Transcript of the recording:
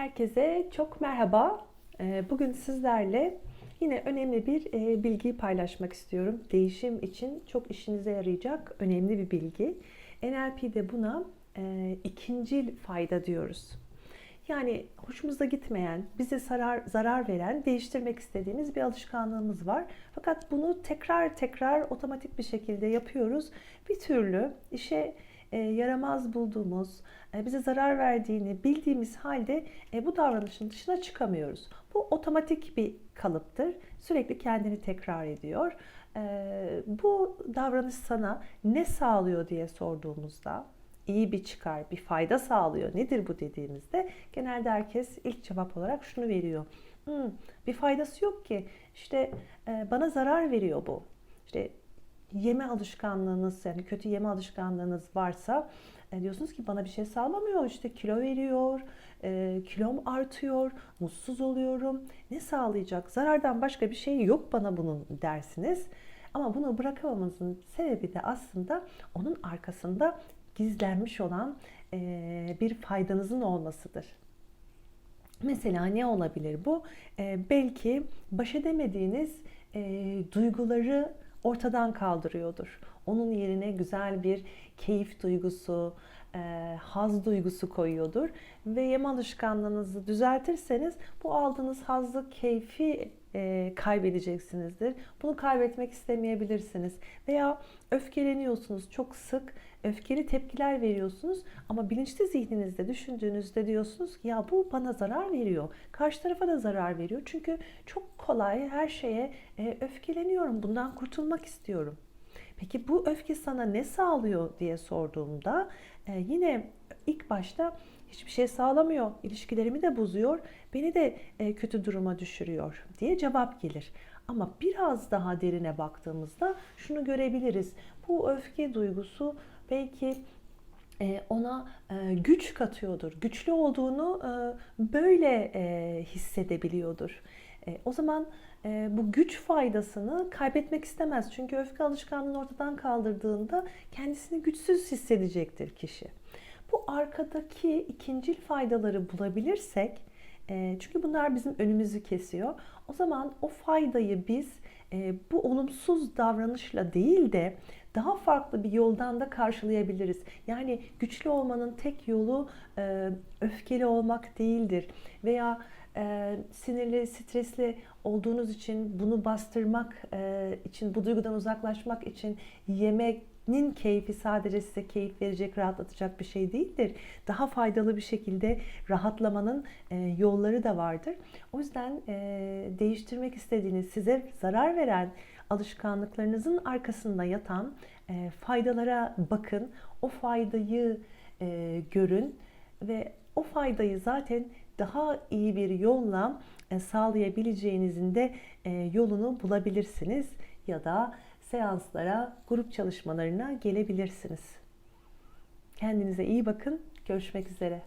Herkese çok merhaba. Ee, Bugün sizlerle yine önemli bir e, bilgiyi paylaşmak istiyorum. Değişim için çok işinize yarayacak önemli bir bilgi. NLP'de buna e, ikincil fayda diyoruz. Yani hoşumuza gitmeyen, bize zarar, zarar veren, değiştirmek istediğimiz bir alışkanlığımız var. Fakat bunu tekrar tekrar otomatik bir şekilde yapıyoruz. Bir türlü işe yaramaz bulduğumuz, e, bize zarar verdiğini bildiğimiz halde e, bu davranışın dışına çıkamıyoruz. Bu otomatik bir kalıptır. Sürekli kendini tekrar ediyor. E, bu davranış sana ne sağlıyor diye sorduğumuzda iyi bir çıkar, bir fayda sağlıyor. Nedir bu dediğimizde genelde herkes ilk cevap olarak şunu veriyor. Hmm, bir faydası yok ki. İşte e, bana zarar veriyor bu. İşte yeme alışkanlığınız yani kötü yeme alışkanlığınız varsa e, diyorsunuz ki bana bir şey sağlamıyor işte kilo veriyor e, kilom artıyor mutsuz oluyorum ne sağlayacak zarardan başka bir şey yok bana bunun dersiniz ama bunu bırakamamızın sebebi de aslında onun arkasında gizlenmiş olan e, bir faydanızın olmasıdır. Mesela ne olabilir bu? E, belki baş edemediğiniz e, duyguları ortadan kaldırıyordur. Onun yerine güzel bir keyif duygusu, e, haz duygusu koyuyordur. Ve yeme alışkanlığınızı düzeltirseniz bu aldığınız hazzı, keyfi e, kaybedeceksinizdir. Bunu kaybetmek istemeyebilirsiniz. Veya öfkeleniyorsunuz çok sık, öfkeli tepkiler veriyorsunuz ama bilinçli zihninizde düşündüğünüzde diyorsunuz ki ya bu bana zarar veriyor. Karşı tarafa da zarar veriyor. Çünkü çok kolay her şeye e, öfkeleniyorum. Bundan kurtulmak istiyorum. Peki bu öfke sana ne sağlıyor diye sorduğumda e, yine ilk başta hiçbir şey sağlamıyor, ilişkilerimi de bozuyor, beni de e, kötü duruma düşürüyor diye cevap gelir. Ama biraz daha derine baktığımızda şunu görebiliriz. Bu öfke duygusu belki e, ona e, güç katıyordur. Güçlü olduğunu e, böyle hissedebiliyordur. O zaman bu güç faydasını kaybetmek istemez. Çünkü öfke alışkanlığını ortadan kaldırdığında kendisini güçsüz hissedecektir kişi. Bu arkadaki ikincil faydaları bulabilirsek, çünkü bunlar bizim önümüzü kesiyor. O zaman o faydayı biz bu olumsuz davranışla değil de daha farklı bir yoldan da karşılayabiliriz. Yani güçlü olmanın tek yolu öfkeli olmak değildir. Veya e, sinirli, stresli olduğunuz için bunu bastırmak e, için, bu duygudan uzaklaşmak için yemeknin keyfi sadece size keyif verecek, rahatlatacak bir şey değildir. Daha faydalı bir şekilde rahatlamanın e, yolları da vardır. O yüzden e, değiştirmek istediğiniz, size zarar veren alışkanlıklarınızın arkasında yatan e, faydalara bakın. O faydayı görün ve o faydayı zaten daha iyi bir yolla e, sağlayabileceğinizin de e, yolunu bulabilirsiniz ya da seanslara, grup çalışmalarına gelebilirsiniz. Kendinize iyi bakın. Görüşmek üzere.